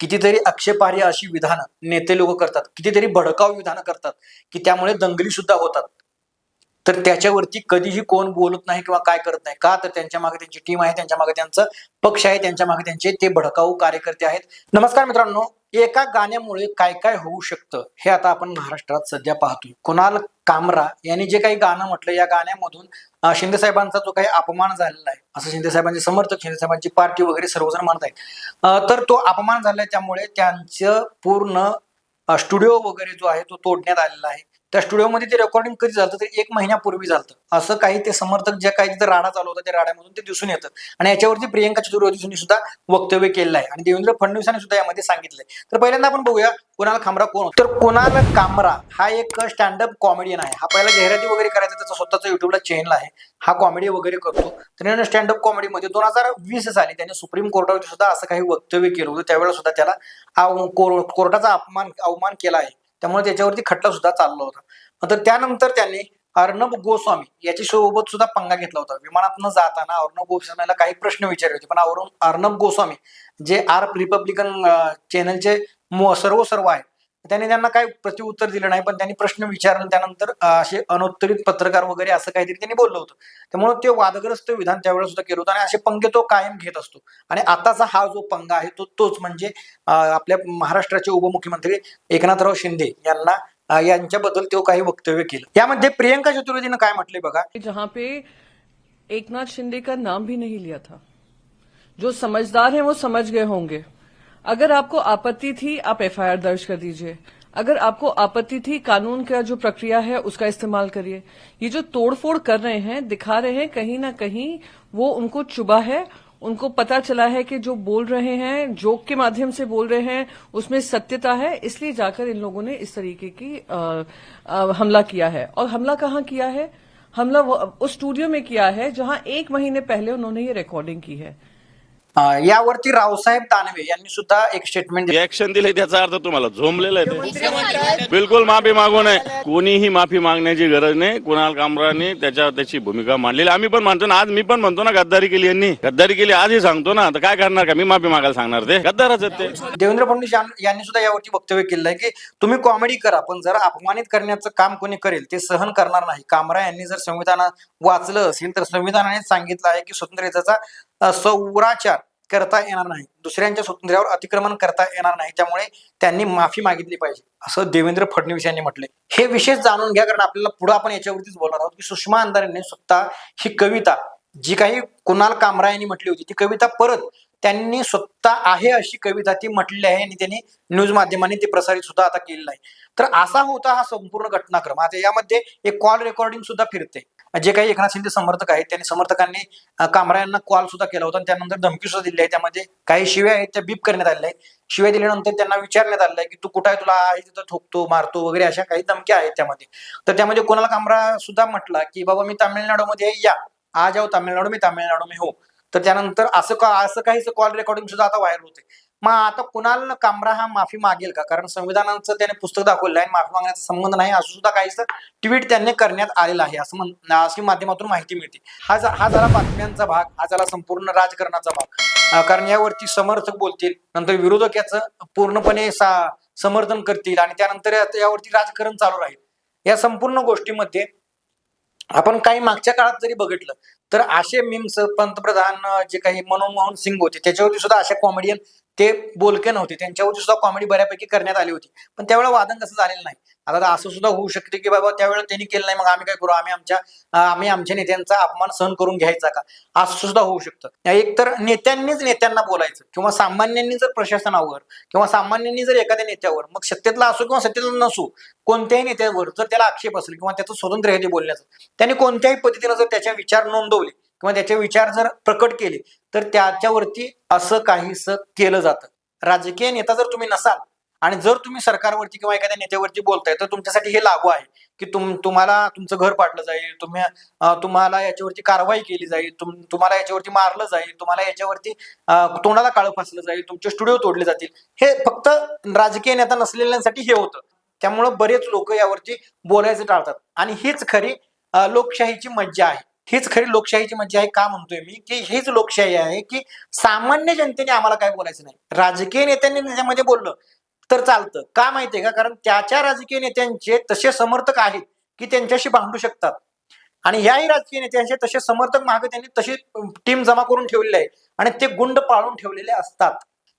कितीतरी आक्षेपार्ह अशी विधानं नेते लोक करतात कितीतरी भडकाऊ विधानं करतात की त्यामुळे दंगली सुद्धा होतात. तर त्याच्यावरती कधीही कोण बोलत नाही किंवा काय करत नाही का तर त्यांच्या मागे त्यांची टीम आहे त्यांच्या मागे त्यांचं पक्ष आहे त्यांच्या मागे त्यांचे ते भडकाऊ कार्यकर्ते आहेत. नमस्कार मित्रांनो एका गाण्यामुळे काय काय होऊ शकतं हे आता आपण महाराष्ट्रात सध्या पाहतोय. कुणाल कामरा यांनी जे काही गाणं म्हटलं या गाण्यामधून शिंदे साहेबांचा जो काही अपमान झालेला आहे असं शिंदे साहेबांचे समर्थक शिंदे साहेबांची पार्टी वगैरे सर्वजण म्हणत आहेत. तर तो अपमान झालाय त्यामुळे त्यांचं पूर्ण स्टुडिओ वगैरे जो आहे तो तोडण्यात आलेला आहे. त्या स्टुडिओमध्ये ते रेकॉर्डिंग कधी झालं तर एक महिन्यापूर्वी झालं असं काही ते समर्थक जे काही तिथं राडा चालू होता त्या राड्यामधून ते दिसून येतं. आणि याच्यावरती प्रियंका चतुर्वेदींनी सुद्धा वक्तव्य केलेलं आहे. आणि देवेंद्र फडणवीसांनी सुद्धा यामध्ये सांगितलंय. तर पहिल्यांदा आपण बघूया कुणाल खामरा कोण तर कुणाल कामरा हा एक स्टँडअप कॉमेडियन आहे. हा पहिला जाहिराती वगैरे करायचा त्याचा स्वतःचा युट्यूबला चॅनल आहे. हा कॉमेडी वगैरे करतो. तर याने स्टँडअप कॉमेडीमध्ये दोन हजार वीस साली त्याने सुप्रीम कोर्टावरती सुद्धा असं काही वक्तव्य केलं होतं. त्यावेळेला सुद्धा त्याला कोर्टाचा अपमान अवमान केला आहे. त्यामुळे त्याच्यावरती खटला सुद्धा चालला होता. तर त्यानंतर त्यांनी अर्णब गोस्वामी याच्या सोबत सुद्धा पंगा घेतला होता. विमानात न जाताना अर्णब गोस्वामीला काही प्रश्न विचारले होते. पण अरुण अर्णब गोस्वामी जे आर रिपब्लिकन चॅनलचे सर्व सर्व आहेत त्यांनी त्यांना काही प्रतिउत्तर दिलं नाही पण त्यांनी प्रश्न विचारलं. त्यानंतर असे अनुत्तरित पत्रकार वगैरे असं काहीतरी त्यांनी बोललं होतं. त्यामुळे ते वादग्रस्त विधान त्यावेळेस सुद्धा केलं होतं आणि असे पंगे तो कायम घेत असतो. आणि आताचा हा जो पंगा आहे तो तोच म्हणजे आपल्या महाराष्ट्राचे उपमुख्यमंत्री एकनाथराव शिंदे यांना यांच्याबद्दल तो काही वक्तव्य केलं. यामध्ये प्रियंका चतुर्वेदीनं काय म्हटलंय बघा? जहां पे एकनाथ शिंदे का नाम भी नहीं लिया था? जो समझदार है वो समझ गए होंगे। अगर आपको आपत्ति थी आप एफआईआर दर्ज कर दीजिए। अगर आपको आपत्ति थी कानून का जो प्रक्रिया है उसका इस्तेमाल करिए। ये जो तोड़फोड़ कर रहे हैं दिखा रहे हैं कहीं ना कहीं वो उनको चुबा है। उनको पता चला है कि जो बोल रहे हैं जोक के माध्यम से बोल रहे हैं उसमें सत्यता है। इसलिए जाकर इन लोगों ने इस तरीके की अ, अ, हमला किया है। और हमला कहाँ किया है? हमला उस स्टूडियो में किया है जहाँ एक महीने पहले उन्होंने ये रिकॉर्डिंग की है। अं, यावरती रावसाहेब दानवे यांनी सुद्धा एक स्टेटमेंट ऍक्शन दिले त्याचा अर्थ तुम्हाला झोंबलेला आहे ते. बिलकुल माफी मागू नये. कोणीही माफी मागण्याची गरज नाही. कुणाल कामराने त्याच्या त्याची भूमिका मांडलेली. आम्ही पण म्हणतो ना आज मी पण म्हणतो ना गद्दारी केली यांनी. गद्दारी केली आजही सांगतो ना. तर काय करणार का? मी माफी मागायला सांगणार ते. गद्दारच आहेत ते. देवेंद्र फडणवीस यां- यांनी सुद्धा यावरती वक्तव्य केलं आहे की तुम्ही कॉमेडी करा पण जर अपमानित करण्याचं काम कोणी करेल ते सहन करणार नाही. कामरा यांनी जर संविधान वाचलं असेल तर संविधानाने सांगितलं आहे की स्वतंत्रतेचा सौराचार करता येणार नाही. दुसऱ्यांच्या स्वातंत्र्यावर अतिक्रमण करता येणार नाही. त्यामुळे त्यांनी माफी मागितली पाहिजे. असं देवेंद्र फडणवीस यांनी म्हटले हे विशेष जाणून घ्या कारण आपल्याला पुढे आपण याच्यावरतीच बोलणार आहोत की सुषमा अंधारेने स्वतः ही कविता जी काही कुणाल कामरा यांनी म्हटली होती ती कविता परत त्यांनी स्वतः आहे अशी कविता ती म्हटली आहे आणि त्यांनी न्यूज माध्यमांनी ते प्रसारित सुद्धा आता केलेलं आहे तर असा होता हा संपूर्ण घटनाक्रम. आता यामध्ये एक कॉल रेकॉर्डिंग सुद्धा फिरते. जे काही एकनाथ शिंदे समर्थक आहेत त्यांनी समर्थकांनी अं, कामरा यांना कॉल सुद्धा केला होता आणि त्यानंतर धमकी सुद्धा दिली आहे. त्यामध्ये काही शिव्या आहेत त्या बीप करण्यात आलेल्या आहेत. शिव्या दिल्यानंतर त्यांना विचारण्यात आलेलं आहे की तू कुठं आहे तुला आहे तिथं ठोकतो मारतो वगैरे अशा काही धमक्या आहेत त्यामध्ये. तर त्यामध्ये कोणाला कामरा सुद्धा म्हटला की बाबा मी तामिळनाडूमध्ये या. आज जाऊ तामिळनाडू मी तामिळनाडू मी हो. तर त्यानंतर असं का असं काही कॉल रेकॉर्डिंग सुद्धा आता व्हायरल होते मग आता कुणाल कामरा हा माफी मागेल का? कारण संविधानाचं त्याने पुस्तक दाखवलं आहे माफी मागण्याचा संबंध नाही असं सुद्धा काहीच ट्विट त्यांनी करण्यात आलेलं आहे असं म्हण अशी माध्यमातून माहिती मिळते. हा जा- हा झाला बातम्यांचा भाग हा झाला संपूर्ण राजकारणाचा भाग. कारण यावरती समर्थक बोलतील नंतर विरोधक याचं पूर्णपणे सा समर्थन करतील आणि त्यानंतर यावरती राजकारण चालू राहील. या संपूर्ण गोष्टीमध्ये आपण काही मागच्या काळात जरी बघितलं तर असे मीम्स पंतप्रधान जे काही मनमोहन सिंग होते त्याच्यावरती सुद्धा अशा कॉमेडियन ते बोलके नव्हते. त्यांच्यावरती सुद्धा कॉमेडी बऱ्यापैकी करण्यात आली होती. पण त्यावेळेला वादन कसं झालेलं नाही. आता असं सुद्धा होऊ शकते की बाबा त्यावेळेला त्यांनी केलं नाही. मग आम्ही काय करू? आम्ही आमच्या आम्ही आमच्या नेत्यांचा अपमान सहन करून घ्यायचा का? असं सुद्धा होऊ शकतं. एक तर नेत्यांनीच नेत्यांना बोलायचं किंवा सामान्यांनी जर प्रशासनावर किंवा सामान्यांनी जर एखाद्या नेत्यावर मग सत्तेतला असो किंवा सत्तेतला नसो कोणत्याही नेत्यावर जर त्याला आक्षेप असेल किंवा त्याचं स्वतंत्र आहे ते बोलण्याचं त्यांनी कोणत्याही पद्धतीनं जर त्याच्या विचार नोंदवले किंवा त्याचे विचार जर प्रकट केले तर त्याच्यावरती असं काहीस केलं जातं. राजकीय नेता जर तुम्ही नसाल आणि जर तुम्ही सरकारवरती किंवा एखाद्या नेत्यावरती बोलताय तर तुमच्यासाठी हे लागू आहे की तुम तुम्हाला तुमचं घर पाडलं जाईल तुम्ही तुम्हाला याच्यावरती कारवाई केली जाईल तुम तुम्हाला याच्यावरती मारलं जाईल तुम्हाला याच्यावरती तोंडाला काळं फासलं जाईल तुमचे स्टुडिओ तोडले जातील. हे फक्त राजकीय नेता नसलेल्यांसाठी हे होतं. त्यामुळं बरेच लोक यावरती बोलायचं टाळतात. आणि हीच खरी लोकशाहीची मज्जा आहे. हीच खरी लोकशाहीची मज्जा आहे का म्हणतोय मी? की हीच लोकशाही आहे की सामान्य जनतेने आम्हाला काय बोलायचं नाही. राजकीय नेत्यांनी त्याच्यामध्ये बोललं तर चालतं. का माहितीये का? कारण त्याच्या राजकीय नेत्यांचे तसे समर्थक आहेत की त्यांच्याशी भांडू शकतात. आणि याही राजकीय नेत्यांचे तसे समर्थक मागे त्यांनी तशी टीम जमा करून ठेवलेली आहे. आणि ते गुंड पाळून ठेवलेले असतात.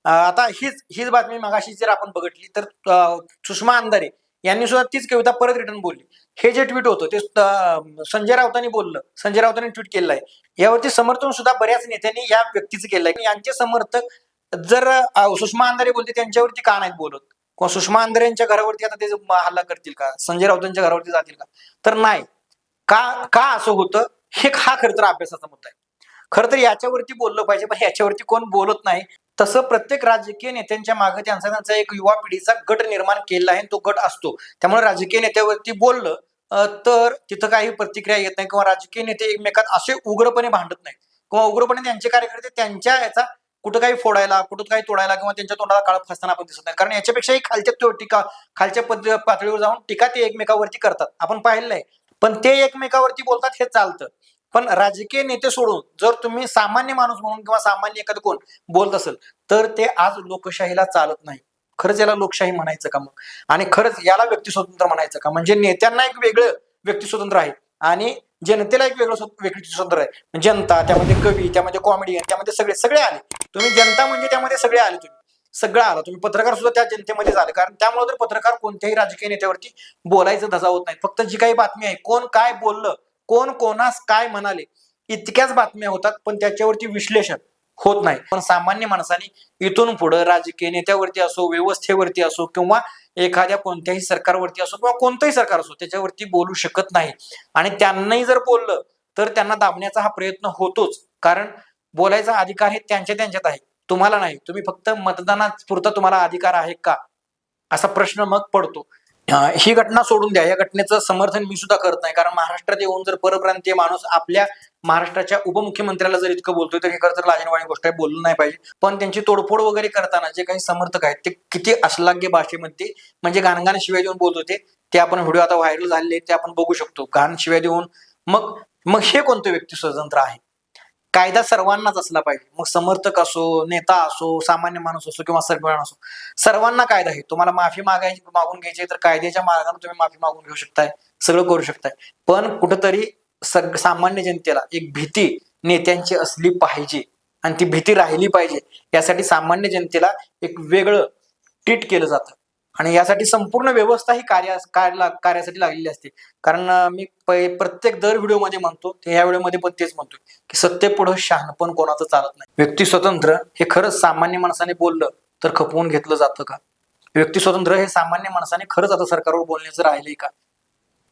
आता हीच हीच बातमी मागाशी जर आपण बघितली तर सुषमा अंधारे यांनी सुद्धा तीच कविता परत रिटर्न बोलली. हे जे ट्विट होतं ते संजय राऊतांनी बोललं. संजय राऊतांनी ट्विट केलं आहे. यावरती समर्थन सुद्धा बऱ्याच नेत्यांनी या व्यक्तीचं केलं आहे. यांचे समर्थक जर सुषमा अंधारे बोलते त्यांच्यावरती का नाहीत बोलत? किंवा सुषमा अंधारे यांच्या घरावरती आता ते हल्ला करतील का? संजय राऊतांच्या घरावरती जातील का? तर नाही. का का असं होतं? हे हा खरं तर अभ्यासाचा मुद्दा आहे. खरं तर याच्यावरती बोललं पाहिजे पण याच्यावरती कोण बोलत नाही. तसं प्रत्येक राजकीय नेत्यांच्या मागे त्यांचा त्यांचा एक युवा पिढीचा गट निर्माण केला आहे आणि तो गट असतो. त्यामुळे राजकीय नेत्यावरती बोललं तर तिथं काही प्रतिक्रिया येत नाही किंवा राजकीय नेते एकमेकात असे उग्रपणे भांडत नाही किंवा उग्रपणे त्यांचे कार्यकर्ते त्यांच्या याचा कुठं काही फोडायला कुठं काही तोडायला किंवा त्यांच्या तोंडाला काळप फसताना आपण दिसत नाही कारण याच्यापेक्षाही खालच्या तो टीका खालच्या पद- पातळीवर जाऊन टीका ते एकमेकावरती करतात. आपण पाहिलं नाही. पण ते एकमेकावरती बोलतात हे चालतं. पण राजकीय नेते सोडून जर तुम्ही सामान्य माणूस म्हणून किंवा सामान्य एखादं कोण बोलत असेल तर ते आज लोकशाहीला चालत नाही. खरंच याला लोकशाही म्हणायचं का मग? आणि खरंच याला व्यक्ती स्वतंत्र म्हणायचं का? म्हणजे नेत्यांना एक वेगळं व्यक्ती स्वतंत्र आहे. आणि जनतेला एक वेगळं व्यक्ती स्वतंत्र आहे. जनता त्यामध्ये कवी त्यामध्ये कॉमेडियन त्यामध्ये सगळे सगळे आले. तुम्ही जनता म्हणजे त्यामध्ये सगळे आले तुम्ही. सगळं आलं. तुम्ही पत्रकार सुद्धा त्या जनतेमध्ये झाले कारण त्यामुळे तर पत्रकार कोणत्याही राजकीय नेत्यावरती बोलायचं धजावत नाही. फक्त जी काही बातमी आहे कोण काय बोललं कोण कोणास काय म्हणाले इतक्याच बातम्या होतात पण त्याच्यावरती विश्लेषण होत नाही. पण सामान्य माणसाने इथून पुढे राजकीय नेत्यावरती असो व्यवस्थेवरती असो किंवा एखाद्या कोणत्याही सरकारवरती असो किंवा कोणतंही सरकार असो त्याच्यावरती बोलू शकत नाही. आणि त्यांनाही जर बोललं तर त्यांना दाबण्याचा हा प्रयत्न होतोच. कारण बोलायचा अधिकार हे त्यांच्या त्यांच्यात आहे. तुम्हाला नाही. तुम्ही फक्त मतदानापुरता तुम्हाला अधिकार आहे का? असा प्रश्न मग पडतो. ही घटना सोडून द्या. या घटनेचं समर्थन मी सुद्धा करत नाही. कारण महाराष्ट्रात येऊन जर परप्रांतीय माणूस आपल्या महाराष्ट्राच्या उपमुख्यमंत्र्याला जर इतकं बोलतोय तर हे खरं तर लाजणवाणी गोष्ट आहे. बोललं नाही पाहिजे. पण त्यांची तोडफोड वगैरे करताना जे काही समर्थक आहेत ते किती अश्लाघ्य भाषेमध्ये म्हणजे गाणगाण शिवाय देऊन बोलत होते ते आपण व्हिडिओ आता व्हायरल झालेले ते आपण बघू शकतो. गाण शिवाय देऊन मग मग हे कोणतं व्यक्ती स्वतंत्र आहे? कायदा सर्वांनाच असला पाहिजे. मग समर्थक असो नेता असो सामान्य माणूस असो किंवा सर्वजण असो सर्वांना कायदा आहे. तुम्हाला माफी मागायची मागून घ्यायची तर कायद्याच्या मार्गाने तुम्ही माफी मागून घेऊ शकताय सगळं करू शकताय. पण कुठंतरी सग सामान्य जनतेला एक भीती नेत्यांची असली पाहिजे आणि ती भीती राहिली पाहिजे यासाठी सामान्य जनतेला एक वेगळं ट्रीट केलं जातं. आणि यासाठी संपूर्ण व्यवस्था ही कार्या कार्यासाठी लागलेली असते. कारण मी प्रत्येक दर व्हिडिओमध्ये म्हणतो ह्या व्हिडिओमध्ये पण तेच म्हणतो की सत्य पुढं शहाणपण कोणाचं चालत नाही. व्यक्ती स्वतंत्र हे खरंच सामान्य माणसाने बोललं तर खपवून घेतलं जातं का? व्यक्ती स्वतंत्र हे सामान्य माणसाने खरंच आता सरकारवर बोलण्याचं राहिलंय का?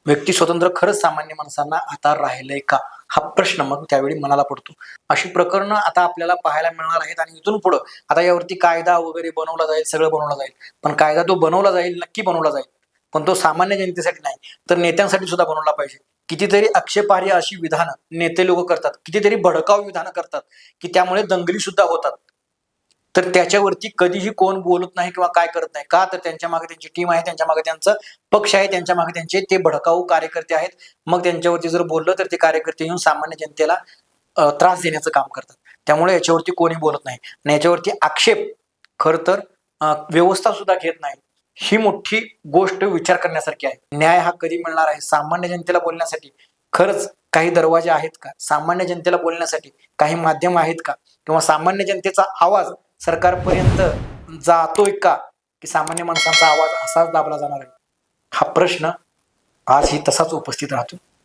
व्यक्ती स्वतंत्र खरंच सामान्य माणसांना आता राहिलंय का? हा प्रश्न मग त्यावेळी मनाला पडतो. अशी प्रकरणं आता आपल्याला पाहायला मिळणार आहेत आणि इथून पुढं आता यावरती कायदा वगैरे बनवला जाईल सगळं बनवलं जाईल. पण कायदा तो बनवला जाईल नक्की बनवला जाईल. पण तो सामान्य जनतेसाठी नाही. तर नेत्यांसाठी सुद्धा बनवला पाहिजे. कितीतरी आक्षेपार्ह अशी विधानं नेते लोक करतात. कितीतरी भडकाव विधानं करतात. की त्यामुळे दंगली सुद्धा होतात. तर त्याच्यावरती कधीही कोण बोलत नाही किंवा काय करत नाही. का? तर त्यांच्या मागे त्यांची टीम आहे त्यांच्या मागे त्यांचं पक्ष आहे त्यांच्या मागे त्यांचे ते भडकाऊ कार्यकर्ते आहेत. मग त्यांच्यावरती जर बोललं तर ते कार्यकर्ते येऊन सामान्य जनतेला त्रास देण्याचं काम करतात. त्यामुळे याच्यावरती कोणी बोलत नाही. आणि याच्यावरती आक्षेप खर तर व्यवस्था सुद्धा घेत नाही. ही मोठी गोष्ट विचार करण्यासारखी आहे. न्याय हा कधी मिळणार आहे? सामान्य जनतेला बोलण्यासाठी. खरंच काही दरवाजे आहेत का? सामान्य जनतेला बोलण्यासाठी काही माध्यम आहेत का? किंवा सामान्य जनतेचा आवाज सरकारपर्यंत जातोय का? की सामान्य माणसांचा आवाज असाच दाबला जाणार आहे? हा प्रश्न आजही तसाच उपस्थित राहतो.